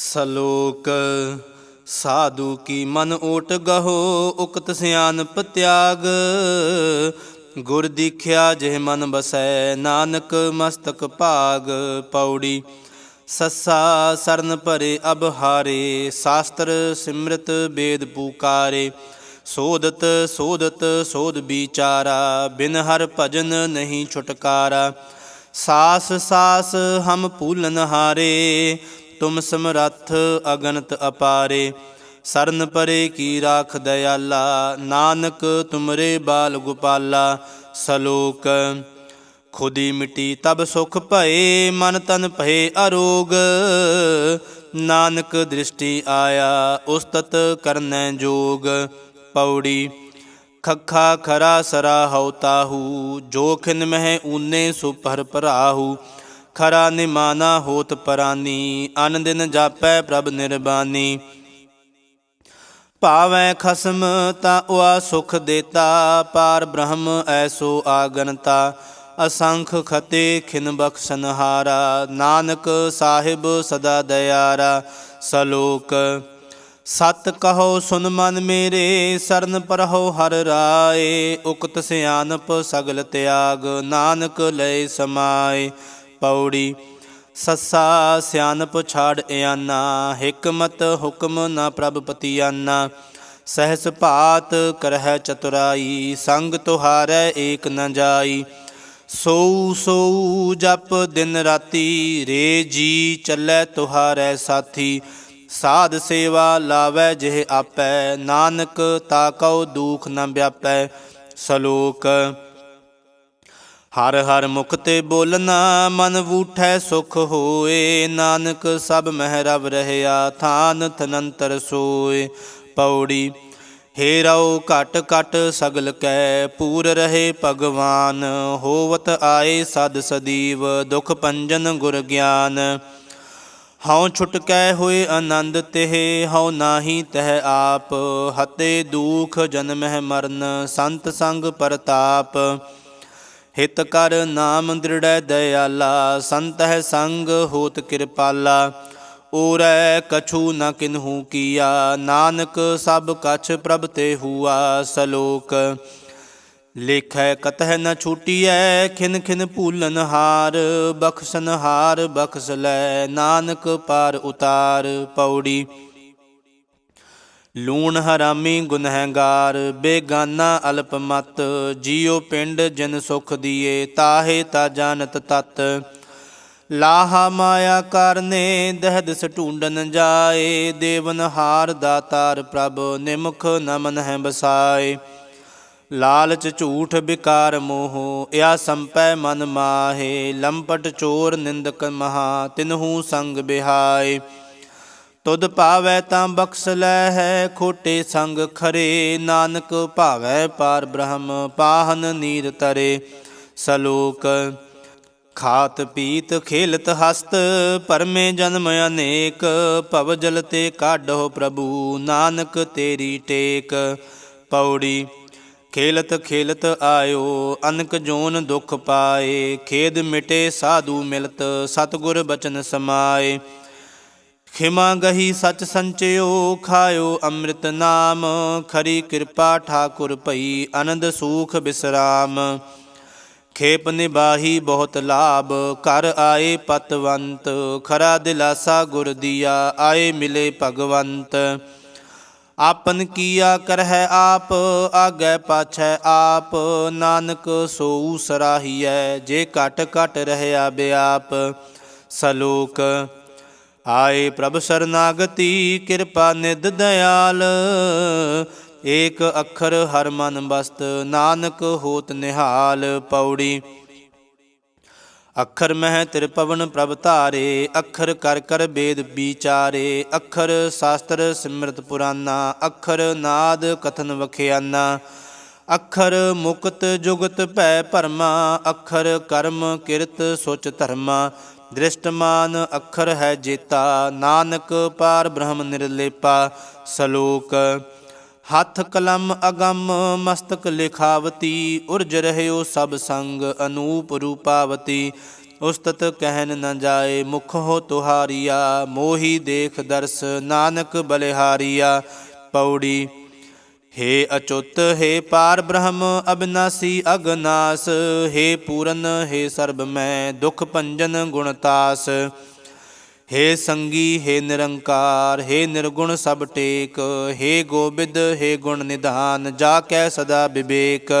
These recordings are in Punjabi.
ਸਲੋਕ, ਸਾਧੂ ਕੀ ਮਨ ਓਟ ਗਹੋ, ਉਕਤ ਸਿਆਨਪ ਤਿਆਗ। ਗੁਰ ਦੀਖਿਆ ਜਿਹ ਮਨ ਬਸੈ, ਨਾਨਕ ਮਸਤਕ ਭਾਗ ਪੌੜੀ। ਸੱਸਾ ਸਰਨ ਭਰੇ ਅਬਹਾਰੇ, ਸ਼ਾਸਤਰ ਸਿਮਰਤ ਵੇਦ ਪੂਕਾਰੇ। ਸੋਧਤ ਸੋਦਤ ਸੋਧ ਵਿਚਾਰਾ, ਬਿਨ ਹਰ ਭਜਨ ਨਹੀਂ ਛੁਟਕਾਰਾ। ਸਾਸ ਸਾਸ ਹਮ ਭੂਲਨ ਹਾਰੇ ਤੁਮ ਸਮਰੱਥ ਅਗਨਤ ਅਪਾਰੇ, ਸਰਨ ਪਰੇ ਕੀ ਰਾਖ ਦਇਆਲਾ, ਨਾਨਕ ਤੁਮਰੇ ਬਾਲ ਗੋਪਾਲਾ, ਸਲੋਕ। ਖੁਦੀ ਮਿਟੀ ਤਬ ਸੁਖ ਭਏ, ਮਨ ਤਨ ਭਏ ਅਰੋਗ। ਨਾਨਕ ਦ੍ਰਿਸ਼ਟੀ ਆਇਆ, ਉਸਤਤ ਕਰਨੈ ਜੋਗ। ਪੌੜੀ, ਖੱਖਾ ਖਰਾ ਸਰਾ ਹਉ ਤਾਹੂ, ਜੋ ਖਿਨ ਮਹਿ ਊਨੇ ਸੁਪਰ ਭਰਾਹੂ। ਖਰਾ ਨਿਮਾਨਾ ਹੋਤ ਪਰਾਨੀ ਅਨ ਦਿਨ ਜਾਪੈ ਪ੍ਰਭ ਨਿਰਬਾਨੀ। ਭਾਵੈ ਖਸਮ ਤਾ ਉਆ ਸੁਖ ਦੇਤਾ, ਪਾਰ ਬ੍ਰਹਮ ਐਸੋ ਆਗਨਤਾ। ਅਸੰਖ ਖਤੇ ਖਿਨ ਬਖਸ਼ਨਹਾਰਾ ਨਾਨਕ ਸਾਹਿਬ ਸਦਾ ਦਇਆਰਾ। ਸਲੋਕ, ਸਤ ਕਹੋ ਸੁਨ ਮਨ ਮੇਰੇ, ਸਰਨ ਪਰਹੋ ਹਰ ਰਾਏ। ਉਕਤ ਸਿਆਨਪ ਸਗਲ ਤਿਆਗ, ਨਾਨਕ ਲੈ ਸਮਾਏ। ਪੌੜੀ, ਸੱਸਾ ਸਿਆਨਪ ਛਾੜ ਇਆਨਾ, ਹਕਮਤ ਹੁਕਮ ਨਾ ਪ੍ਰਭ ਪਤੀਆਨਾ। ਸਹਿਸ ਭਾਤ ਕਰਹਿ ਚਤੁਰਾਈ, ਸੰਗ ਤੁਹਾਰੈ ਏਕ ਨ ਜਾਈ। ਸੋ ਸੋ ਜਪ ਦਿਨ ਰਾਤੀ, ਰੇ ਜੀ ਚੱਲੈ ਤੁਹਾਰੈ ਸਾਥੀ। ਸਾਧ ਸੇਵਾ ਲਾਵੈ ਜਿਹ ਆਪੈ, ਨਾਨਕ ਤਾ ਕਉ ਦੁਖ ਨ ਵਿਆਪੈ। ਸਲੋਕ ਹਰ ਹਰ ਮੁਖ ਤੇ ਬੋਲਣਾ, ਮਨ ਵੂਠੈ ਸੁਖ ਹੋਏ। ਨਾਨਕ ਸਭ ਮਹਿ ਰਵ ਰਹਿਆ, ਥਾਨ ਥਨੰਤਰ ਸੋਏ। ਪੌੜੀ, ਹੇ ਰਉ ਘਟ ਘਟ ਸਗਲ ਕੈ, ਪੂਰ ਰਹੇ ਭਗਵਾਨ। ਹੋਵਤ ਆਏ ਸਦ ਸਦੀਵ, ਦੁਖ ਪੰਜਨ ਗੁਰ ਗਿਆਨ। ਹਉ ਛੁਟਕੈ ਹੋਏ ਆਨੰਦ ਤਿਹ, ਹਉ ਨਾਹੀ ਤਹਿ ਆਪ। ਹਤੇ ਦੁਖ ਜਨਮਹਿ ਮਰਨ, ਸੰਤ ਸੰਗ ਪਰਤਾਪ। ਹਿਤ ਕਰ ਨਾਮ ਦ੍ਰਿੜੈ ਦਇਆਲਾ, ਸੰਤ ਹੈ ਸੰਗ ਹੋਤ ਕਿਰਪਾਲਾ। ਓਰੈ ਕਛੂ ਨ ਕਿਨਹੂ ਕੀਆ, ਨਾਨਕ ਸਭ ਕਛ ਪ੍ਰਭ ਤੇ ਹੁਆ ਸਲੋਕ। ਲੇਖੈ ਕਤਹਿ ਨ ਛੂਟੀਐ, ਖਿਨ ਖਿਨ ਭੂਲਨ ਹਾਰ ਬਖਸ਼ਨ ਹਾਰ ਬਖਸ਼ ਲੈ, ਨਾਨਕ ਪਾਰ ਉਤਾਰ ਪੌੜੀ। ਲੂਣ ਹਰਾਮੀ ਗੁਨਹਗਾਰ, ਬੇਗਾਨਾ ਅਲਪਮਤ ਜੀਉ ਪਿੰਡ ਜਿਨ ਸੁਖ ਦੀਏ, ਤਾਹੇ ਤਾ ਜਾਣਤ ਤਤ। ਲਾਹਾ ਮਾਇਆ ਕਰਨੇ ਦਹਦ ਸਟੂੰਡਨ ਜਾਏ, ਦੇਵਨ ਹਾਰ ਦਾਤਾਰ ਪ੍ਰਭ, ਨਿਮੁਖ ਨਮਨ ਹੈ ਬਸਾਏ। ਲਾਲਚ ਝੂਠ ਵਿਕਾਰ ਮੋਹ, ਇਆ ਸੰਪੈ ਮਨ ਮਾਹੇ, ਲੰਪਟ ਚੋਰ ਨਿੰਦਕ ਮਹਾ, ਤਿਨਹੂ ਸੰਗ ਬਿਹਾਏ। ਤੁਧ ਭਾਵੈ ਤਾਂ ਬਖਸ਼ ਲੈ ਹੈ, ਖੋਟੇ ਸੰਗ ਖਰੇ। ਨਾਨਕ ਭਾਵੈ ਪਾਰ ਬ੍ਰਹਮ, ਪਾਹਨ ਨੀਰ ਤਰੇ। ਸਲੋਕ, ਖਾਤ ਪੀਤ ਖੇਲਤ ਹਸਤ, ਪਰਮੇ ਜਨਮ ਅਨੇਕ। ਭਵ ਜਲ ਤੇ ਕਾਢੋ ਪ੍ਰਭੂ, ਨਾਨਕ ਤੇਰੀ ਟੇਕ। ਪੌੜੀ, ਖੇਲਤ ਖੇਲਤ ਆਇਓ, ਅਨਕ ਜੋਨ ਦੁਖ ਪਾਏ। ਖੇਦ ਮਿਟੇ ਸਾਧੂ ਮਿਲਤ, ਸਤਗੁਰ ਬਚਨ ਸਮਾਏ। ਖਿਮਾ ਗਹੀ ਸਚ ਸੰਚਿਓ, ਖਾਇਓ ਅੰਮ੍ਰਿਤ ਨਾਮ। ਖਰੀ ਕਿਰਪਾ ਠਾਕੁਰ ਭਈ, ਆਨੰਦ ਸੂਖ ਬਿਸਰਾਮ। ਖੇਪ ਨਿਬਾਹੀ ਬਹੁਤ ਲਾਭ, ਘਰ ਆਏ ਪਤਵੰਤ। ਖਰਾ ਦਿਲਾਸਾ ਗੁਰ ਦੀਆ, ਆਏ ਮਿਲੇ ਭਗਵੰਤ। ਆਪਨ ਕੀਆ ਕਰਹਿ ਆਪ, ਆਗੈ ਪਾਛੈ ਆਪ। ਨਾਨਕ ਸੋਊ ਸਰਾਹੀਐ, ਜੇ ਘਟ ਘਟ ਰਹਿਆ ਬਿਆਪ। ਸਲੋਕ ਆਏ ਪ੍ਰਭ ਸਰਨਾਗਤੀ, ਕਿਰਪਾ ਨਿਦ ਦਇਆਲ ਏਕ ਅੱਖਰ ਹਰ ਮਨ ਬਸਤ ਨਾਨਕ ਹੋਤ ਨਿਹਾਲ ਪੌੜੀ। ਅੱਖਰ ਮਹਿ ਤ੍ਰਿਪਵਨ ਪ੍ਰਭ ਧਾਰੇ, ਅੱਖਰ ਕਰ ਕਰ ਵੇਦ ਵਿਚਾਰੇ। ਅੱਖਰ ਸ਼ਾਸਤਰ ਸਿਮਰਤ ਪੁਰਾਨਾ, ਅੱਖਰ ਨਾਦ ਕਥਨ ਵਖਿਆਨਾ। ਅੱਖਰ ਮੁਕਤ ਜੁਗਤ ਭੈ ਭਰਮਾ, ਅੱਖਰ ਕਰਮ ਕਿਰਤ ਸੁਚ ਧਰਮਾ। ਦ੍ਰਿਸ਼ਟਮਾਨ ਅੱਖਰ ਹੈ ਜੇਤਾ, ਨਾਨਕ ਪਾਰ ਬ੍ਰਹਮ ਨਿਰਲੇਪਾ, ਸਲੋਕ, ਹੱਥ ਕਲਮ ਅਗੰਮ, ਮਸਤਕ ਲਿਖਾਵਤੀ, ਉਰਜ ਰਹਿਓ ਸਭ ਸੰਗ, ਅਨੂਪ ਰੂਪਾਵਤੀ। ਉਸਤਤ ਕਹਿਨ ਨ ਜਾਏ ਮੁਖ ਹੋ ਤੁਹਾਰੀਆ, ਮੋਹੀ ਦੇਖ ਦਰਸ, ਨਾਨਕ ਬਲਿਹਾਰੀਆ। ਪੌੜੀ ਹੇ ਅਚੁੱਤ, ਹੇ ਪਾਰ ਬ੍ਰਹਮ, ਅਬਿਨਾਸੀ ਅਗਨਾਸ, ਹੇ ਪੂਰਨ, ਹੇ ਸਰਬ ਮੈਂ, ਦੁਖ ਭੰਜਨ ਗੁਣਤਾਸ ਹੇ ਸੰਗੀ, ਹੇ ਨਿਰੰਕਾਰ, ਹੇ ਨਿਰਗੁਣ ਸਭ ਟੇਕ, ਹੇ ਗੋਬਿੰਦ, ਹੇ ਗੁਣ ਨਿਧਾਨ, ਜਾ ਕੈ ਸਦਾ ਵਿਵੇਕ।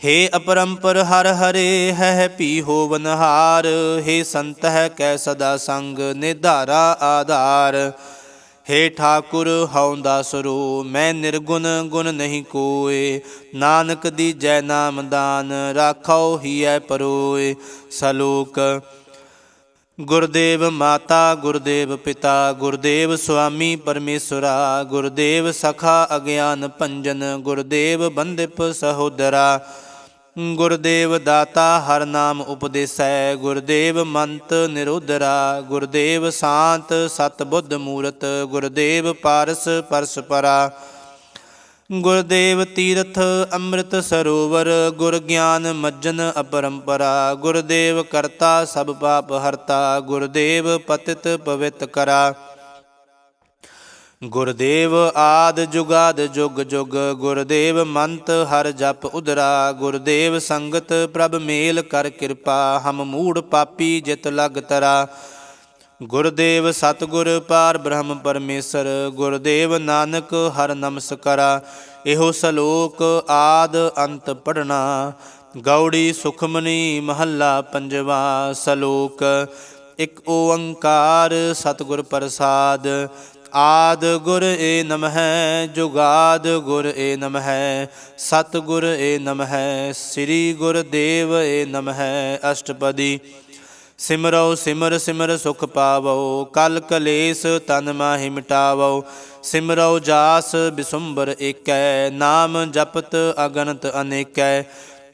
ਹੇ ਅਪਰੰਪਰ ਹਰ ਹਰੇ ਹੈ ਪੀ ਹੋਵਨਹਾਰ ਹੇ ਸੰਤ ਹੈ ਕੈ ਸਦਾ ਸੰਗ, ਨਿਧਾਰਾ ਆਧਾਰ। ਹੇ ਠਾਕੁਰ ਹਉ ਦਾਸਰੋ ਮੈਂ ਨਿਰਗੁਣ, ਗੁਣ ਨਹੀਂ ਕੋਏ। ਨਾਨਕ ਦੀ ਜੈ ਨਾਮ ਦਾਨ ਰਾਖੋ ਹੀਐ ਪਰੋਏ। ਸਲੋਕ, ਗੁਰਦੇਵ ਮਾਤਾ, ਗੁਰਦੇਵ ਪਿਤਾ, ਗੁਰਦੇਵ ਸੁਆਮੀ ਪਰਮੇਸ਼ਰਾ, ਗੁਰਦੇਵ ਸਖਾ ਅਗਿਆਨ ਭੰਜਨ, ਗੁਰਦੇਵ ਬੰਦਿਪ ਸਹੋਦਰਾ। ਗੁਰਦੇਵ ਦਾਤਾ ਹਰ ਨਾਮ ਉਪਦੇਸੈ, ਗੁਰਦੇਵ ਮੰਤ ਨਿਰੋਧਰਾ, ਗੁਰਦੇਵ ਸ਼ਾਂਤ ਸਤ ਬੁੱਧ ਮੂਰਤ, ਗੁਰਦੇਵ ਪਾਰਸ ਪਰਸਪਰਾ ਗੁਰਦੇਵ ਤੀਰਥ ਅੰਮ੍ਰਿਤ ਸਰੋਵਰ, ਗੁਰ ਗਿਆਨ ਮੱਜਨ ਅਪਰੰਪਰਾ, ਗੁਰਦੇਵ ਕਰਤਾ ਸਭ ਪਾਪ ਹਰਤਾ, ਗੁਰਦੇਵ ਪਤਿਤ ਪਵਿੱਤ ਕਰਾ। ਗੁਰਦੇਵ ਆਦ ਜੁਗਾਦ ਜੁਗ ਜੁਗ, ਗੁਰਦੇਵ ਮੰਤ ਹਰ ਜਪ ਉਦਰਾ, ਗੁਰਦੇਵ ਸੰਗਤ ਪ੍ਰਭ ਮੇਲ ਕਰ ਕਿਰਪਾ, ਹਮ ਮੂੜ ਪਾਪੀ ਜਿਤ ਲਗ ਤਰਾ। ਗੁਰਦੇਵ ਸਤਗੁਰ ਪਾਰ ਬ੍ਰਹਮ ਪਰਮੇਸ਼ਰ, ਗੁਰਦੇਵ ਨਾਨਕ ਹਰ ਨਮਸਕਾਰਾ। ਇਹੋ ਸਲੋਕ ਆਦ ਅੰਤ ਪੜਨਾ ਗੌੜੀ ਸੁਖਮਨੀ ਮਹੱਲਾ ਪੰਜਵਾ ਸਲੋਕ। ਇਕ ਓੰਕਾਰ ਸਤਗੁਰ ਪ੍ਰਸਾਦ ਆਦ ਗੁਰ ਏ ਨਮਹਿ, ਜੁਗਾਦ ਗੁਰ ਏ ਨਮਹਿ ਸਤ ਗੁਰ ਏ ਨਮਹਿ, ਸ੍ਰੀ ਗੁਰ ਦੇਵ ਏ ਨਮਹਿ, ਅਸ਼ਟਪਦੀ। ਸਿਮਰੋ ਸਿਮਰ ਸਿਮਰ ਸੁਖ ਪਾਵੋ ਕਲ ਕਲੇਸ਼ ਤਨ ਮਾਹਿ ਮਿਟਾਵੋ ਸਿਮਰੋ ਜਾਸ ਬਿਸੁੰਬਰ ਏਕੈ, ਨਾਮ ਜਪਤ ਅਗਨਤ ਅਨੇਕੈ।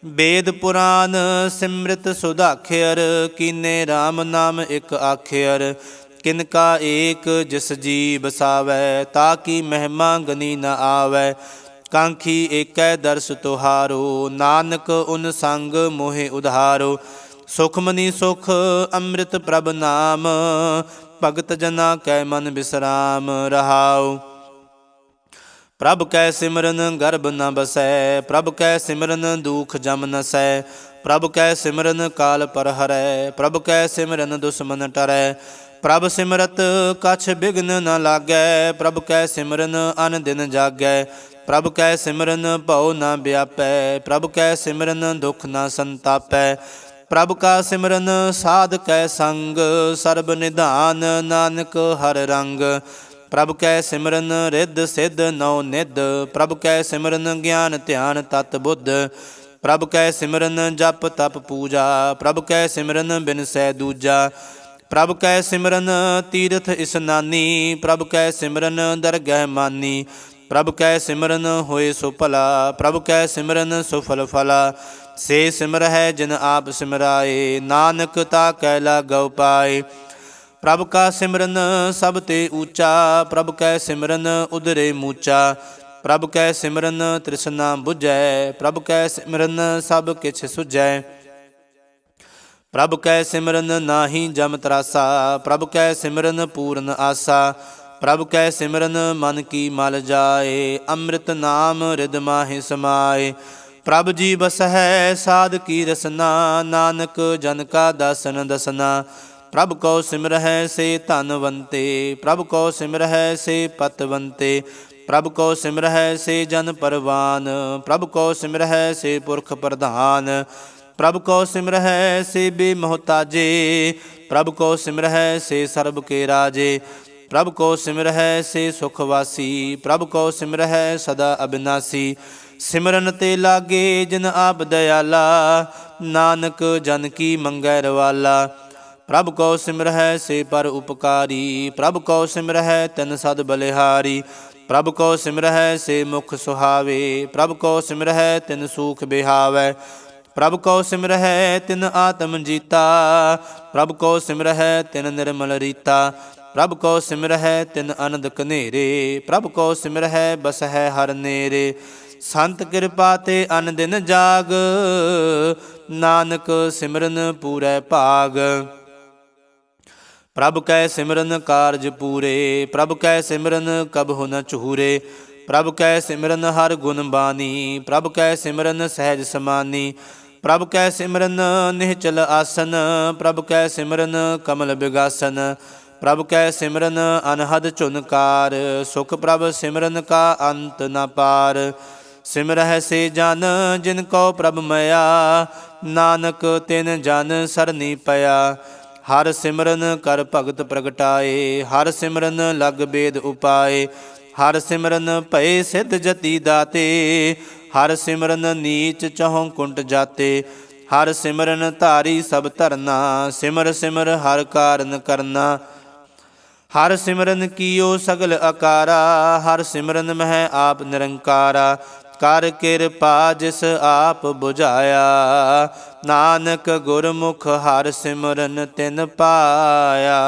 ਵੇਦ ਪੁਰਾਨ ਸਿਮ੍ਰਿਤ ਸੁਧਾਖਿਅਰ, ਕੀਨੇ RAM ਨਾਮ ਇੱਕ ਆਖਿਅਰ। ਕਿਨ ਕਾ ਏਕ ਜਿਸ ਜੀ ਬਸਾਵੈ ਤਾ ਕੀ ਮਹਿਮਾ ਗਨੀ ਨ ਆਵੈ। ਕਾਂਖੀ ਏਕੈ ਦਰਸ ਤੁਹਾਰੋ, ਨਾਨਕ ਉਨ ਸੰਗ ਮੋਹਿ ਉਧਾਰੋ। ਸੁਖਮਨੀ ਸੁਖ ਅੰਮ੍ਰਿਤ ਪ੍ਰਭ ਨਾਮ, ਭਗਤ ਜਨਾ ਕੈ ਮਨ ਬਿਸਰਾਮ, ਰਹਾਉ। ਪ੍ਰਭ ਕੈ ਸਿਮਰਨ ਗਰਭ ਨ ਬਸੈ, ਪ੍ਰਭ ਕੈ ਸਿਮਰਨ ਦੁਖ ਜਮ ਨਸੈ। ਪ੍ਰਭ ਕੈ ਸਿਮਰਨ ਕਾਲ ਪਰ ਹਰੈ ਪ੍ਰਭ ਕੈ ਸਿਮਰਨ ਦੁਸ਼ਮਨ ਟਰੈ। ਪ੍ਰਭ ਸਿਮਰਤ ਕਛ ਬਿਗਨ ਨ ਲਾਗੈ, ਪ੍ਰਭ ਕੈ ਸਿਮਰਨ ਅਨ ਦਿਨ ਜਾਗੈ। ਪ੍ਰਭ ਕੈ ਸਿਮਰਨ ਭਉ ਨ ਵਿਆਪੈ, ਪ੍ਰਭ ਕੈ ਸਿਮਰਨ ਦੁਖ ਨ ਸੰਤਾਪੈ। ਪ੍ਰਭ ਕਾ ਸਿਮਰਨ ਸਾਧ ਕੈ ਸੰਗ, ਸਰਬ ਨਿਧਾਨ ਨਾਨਕ ਹਰ ਰੰਗ। ਪ੍ਰਭ ਕੈ ਸਿਮਰਨ ਰਿੱਧ ਸਿੱਧ ਨਉ ਨਿਧ, ਪ੍ਰਭ ਕੈ ਸਿਮਰਨ ਗਿਆਨ ਧਿਆਨ ਤਤ ਬੁੱਧ। ਪ੍ਰਭ ਕੈ ਸਿਮਰਨ ਜਪ ਤਪ ਪੂਜਾ, ਪ੍ਰਭ ਕੈ ਸਿਮਰਨ ਬਿਨ ਸੈ ਦੂਜਾ। ਪ੍ਰਭ ਕੈ ਸਿਮਰਨ ਤੀਰਥ ਇਸਨਾਨੀ ਪ੍ਰਭ ਕੈ ਸਿਮਰਨ ਦਰਗਹਿ ਮਾਨੀ। ਪ੍ਰਭ ਕੈ ਸਿਮਰਨ ਹੋਏ ਸੋ ਭਲਾ, ਪ੍ਰਭ ਕੈ ਸਿਮਰਨ ਸੁਫਲ ਫਲਾ ਸੇ ਸਿਮਰ ਹੈ ਜਿਨ ਆਪ ਸਿਮਰਾਏ, ਨਾਨਕ ਤਾ ਕੈ ਲਾਗਉ ਪਾਏ। ਪ੍ਰਭ ਕਾ ਸਿਮਰਨ ਸਭ ਤੇ ਊਚਾ, ਪ੍ਰਭ ਕੈ ਸਿਮਰਨ ਉਦਰੇ ਮੂਚਾ। ਪ੍ਰਭ ਕੈ ਸਿਮਰਨ ਤ੍ਰਿਸ਼ਨਾ 부ਝੈ ਪ੍ਰਭ ਕੈ ਸਿਮਰਨ ਸਭ ਕਿਛ ਸੁਝੈ। ਪ੍ਰਭ ਕੈ ਸਿਮਰਨ ਨਾਹੀ ਜਮ ਤਰਾਸਾ, ਪ੍ਰਭ ਕੈ ਸਿਮਰਨ ਪੂਰਨ ਆਸਾ, ਪ੍ਰਭ ਕੈ ਸਿਮਰਨ ਮਨ ਕੀ ਮਲ ਜਾਏ, ਅੰਮ੍ਰਿਤ ਨਾਮ ਰਿਦ ਮਾਹਿ ਸਮਾਏ। ਪ੍ਰਭ ਜੀ ਬਸਹਿ ਸਾਧ ਕੀ ਰਸਨਾ, ਨਾਨਕ ਜਨ ਕਾ ਦਸਨ ਦਸਨਾ। ਪ੍ਰਭ ਕੋ ਸਿਮਰਹਿ ਸੇ ਧਨਵੰਤੇ ਪ੍ਰਭ ਕੋ ਸਿਮਰਹਿ ਸੇ ਪਤਵੰਤੇ ਪ੍ਰਭ ਕੋ ਸਿਮਰਹਿ ਸੇ ਜਨ ਪਰਵਾਨ, ਪ੍ਰਭ ਕੋ ਸਿਮਰਹਿ ਸੇ ਪੁਰਖ ਪ੍ਰਧਾਨ। ਪ੍ਰਭ ਕੋ ਸਿਮਰਹਿ ਸੇ ਬੇਮਹਤਾਜੇ, ਪ੍ਰਭ ਕੋ ਸਿਮਰਹਿ ਸੇ ਸਰਬ ਕੇ ਰਾਜੇ, ਪ੍ਰਭ ਕੋ ਸਿਮਰਹਿ ਸੇ ਸੁਖ ਵਾਸੀ, ਪ੍ਰਭ ਕੋ ਸਿਮਰਹਿ ਸਦਾ ਅਬਿਨਾਸੀ। ਸਿਮਰਨ ਤੇ ਲਾਗੇ ਜਿਨ ਆਪ ਦਇਆਲਾ, ਨਾਨਕ ਜਨ ਕੀ ਮੰਗੈ ਰਵਾਲਾ। ਪ੍ਰਭ ਕੋ ਸਿਮਰਹਿ ਸੇ ਪਰ ਉਪਕਾਰੀ, ਪ੍ਰਭ ਕੋ ਸਿਮਰਹਿ ਤਨ ਸਦ ਬਲਿਹਾਰੀ। ਪ੍ਰਭ ਕੋ ਸਿਮਰਹਿ ਸੇ ਮੁਖ ਸੁਹਾਵੇ, ਪ੍ਰਭ ਕੋ ਸਿਮਰਹਿ ਤਿਨ ਸੂਖ ਬਿਹਾਵੈ। ਪ੍ਰਭ ਕੋ ਸਿਮਰਹਿ ਤਿਨ ਆਤਮ ਜੀਤਾ, ਪ੍ਰਭ ਕੋ ਸਿਮਰਹਿ ਤਿਨ ਨਿਰਮਲ ਰੀਤਾ, ਪ੍ਰਭ ਕੋ ਸਿਮਰਹਿ ਤਿਨ ਅਨੰਦ ਕਨੇਰੇ ਪ੍ਰਭ ਕੋ ਸਿਮਰਹਿ ਬਸਹਿ ਹਰ ਨੇਰੇ। ਸੰਤ ਕਿਰਪਾ ਤੇ ਅਨ ਦਿਨ ਜਾਗ, ਨਾਨਕ ਸਿਮਰਨ ਪੂਰੈ ਭਾਗ। ਪ੍ਰਭ ਕੈ ਸਿਮਰਨ ਕਾਰਜ ਪੂਰੇ, ਪ੍ਰਭ ਕੈ ਸਿਮਰਨ ਕਬਹੁ ਨ ਚੂਰੇ ਪ੍ਰਭ ਕੈ ਸਿਮਰਨ ਹਰ ਗੁਣ ਬਾਨੀ ਪ੍ਰਭ ਕੈ ਸਿਮਰਨ ਸਹਿਜ ਸਮਾਨੀ ਪ੍ਰਭ ਕੈ ਸਿਮਰਨ ਨਿਹਚਲ ਆਸਨ, ਪ੍ਰਭ ਕੈ ਸਿਮਰਨ ਕਮਲ ਬਿਗਾਸਨ, ਪ੍ਰਭ ਕੈ ਸਿਮਰਨ ਅਨਹਦ ਚੁਨਕਾਰ ਸੁਖ ਪ੍ਰਭ ਸਿਮਰਨ ਕਾ ਅੰਤ ਨ ਪਾਰ। ਸਿਮਰਹਿ ਸੇ ਜਨ, ਜਿਨ ਕੋ ਪ੍ਰਭ ਮਇਆ, ਨਾਨਕ ਤਿਨ ਜਨ ਸਰਨੀ ਪਿਆ। ਹਰ ਸਿਮਰਨ ਕਰ ਭਗਤ ਪ੍ਰਗਟਾਏ, ਹਰ ਸਿਮਰਨ ਲਗ ਬੇਦ ਉਪਾਏ। ਹਰ ਸਿਮਰਨ ਭਏ ਸਿਧ ਜਤੀ ਦਾਤੇ, ਹਰ ਸਿਮਰਨ ਨੀਚ ਚਹੋਂ ਕੁੰਟ ਜਾਤੇ, ਹਰ ਸਿਮਰਨ ਧਾਰੀ ਸਭ ਧਰਨਾ, ਸਿਮਰ ਸਿਮਰ ਹਰ ਕਾਰਨ ਕਰਨਾ। ਹਰ ਸਿਮਰਨ ਕੀਓ ਸਗਲ ਅਕਾਰਾ, ਹਰ ਸਿਮਰਨ ਮਹਿ ਆਪ ਨਿਰੰਕਾਰਾ, ਕਰ ਕਿਰਪਾ ਜਿਸ ਆਪ 부ਝਾਇਆ ਨਾਨਕ ਗੁਰਮੁਖ ਹਰ ਸਿਮਰਨ ਤਿਨ ਪਾਇਆ।